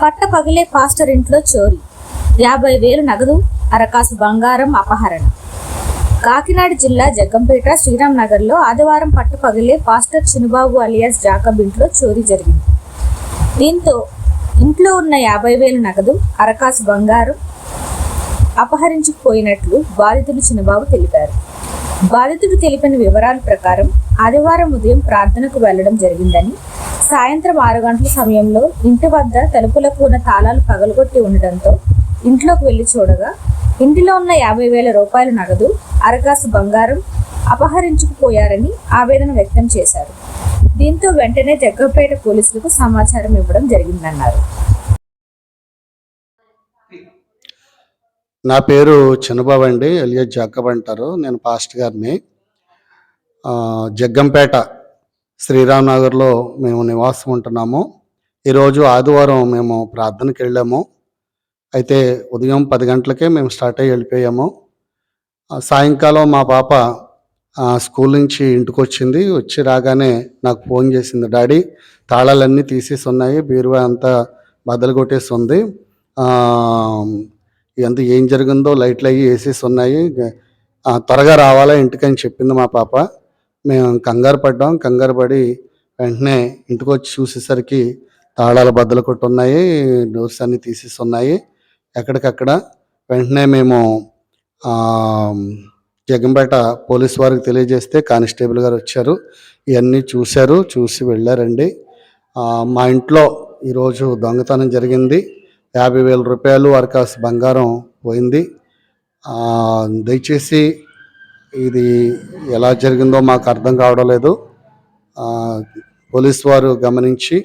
పట్ట పగిలే పాస్టర్ ఇంట్లో చోరీ. యాభై వేలు నగదు అరకాసు బంగారం అపహరణ. కాకినాడ జిల్లా జగ్గంపేట శ్రీరామ్ నగర్లో ఆదివారం పట్ట పగిలే పాస్టర్ చినుబాబు అలియాస్ జాకబ్ ఇంట్లో చోరీ జరిగింది. దీంతో ఇంట్లో ఉన్న యాభై వేలు నగదు అరకాసు బంగారం అపహరించుకుపోయినట్లు బాధితుడు చిన్నబాబు తెలిపారు. బాధితుడు తెలిపిన వివరాల ప్రకారం ఆదివారం ఉదయం ప్రార్థనకు వెళ్ళడం జరిగిందని సాయంత్రం ఆరు గంటల సమయంలో ఇంటి వద్ద తలుపులకు ఉన్న తాళాలు పగలగొట్టి ఉండడంతో ఇంట్లోకి వెళ్ళి చూడగా ఇంటిలో ఉన్న యాభై వేల రూపాయల నగదు అరకాసు బంగారం అపహరించుకుపోయారని ఆవేదన వ్యక్తం చేశారు. దీంతో వెంటనే జగ్గపేట పోలీసులకు సమాచారం ఇవ్వడం జరిగిందన్నారు. నా పేరు చిన్నబాబు అండి ఎలియా జగ్గబ్ అంటారు. నేను పాస్ట్ గారిని. జగ్గంపేట శ్రీరామ్ నగర్లో మేము నివాసం ఉంటున్నాము ఈరోజు ఆదివారం మేము ప్రార్థనకి వెళ్ళాము. అయితే ఉదయం పది గంటలకే మేము స్టార్ట్ అయ్యి వెళ్ళిపోయాము. సాయంకాలం మా పాప స్కూల్ నుంచి ఇంటికి వచ్చింది వచ్చి రాగానే నాకు ఫోన్ చేసింది డాడీ తాళాలన్నీ తీసేసి ఉన్నాయి బీరువా అంతా బద్దలు కొట్టేసి ఉంది. ఎంత ఏం జరిగిందో లైట్లు అవి వేసేసి ఉన్నాయి. త్వరగా రావాలా ఇంటికి అని చెప్పింది మా పాప. మేము కంగారు పడ్డాం. కంగారు పడి వెంటనే ఇంటికి వచ్చి చూసేసరికి తాళాలు బద్దలు కొట్టి ఉన్నాయి డోర్స్ అన్నీ తీసేసి ఉన్నాయి. ఎక్కడికక్కడ వెంటనే మేము జగంపేట పోలీస్ వారికి తెలియజేస్తే కానిస్టేబుల్ గారు వచ్చారు. ఇవన్నీ చూశారు చూసి వెళ్ళారండి. మా ఇంట్లో ఈరోజు దొంగతనం జరిగింది. యాభై వేల రూపాయలు అరకాస్ బంగారం పోయింది. దయచేసి ఇది ఎలా జరిగిందో మాకు అర్థం కావడం లేదు. పోలీస్ వారు గమనించి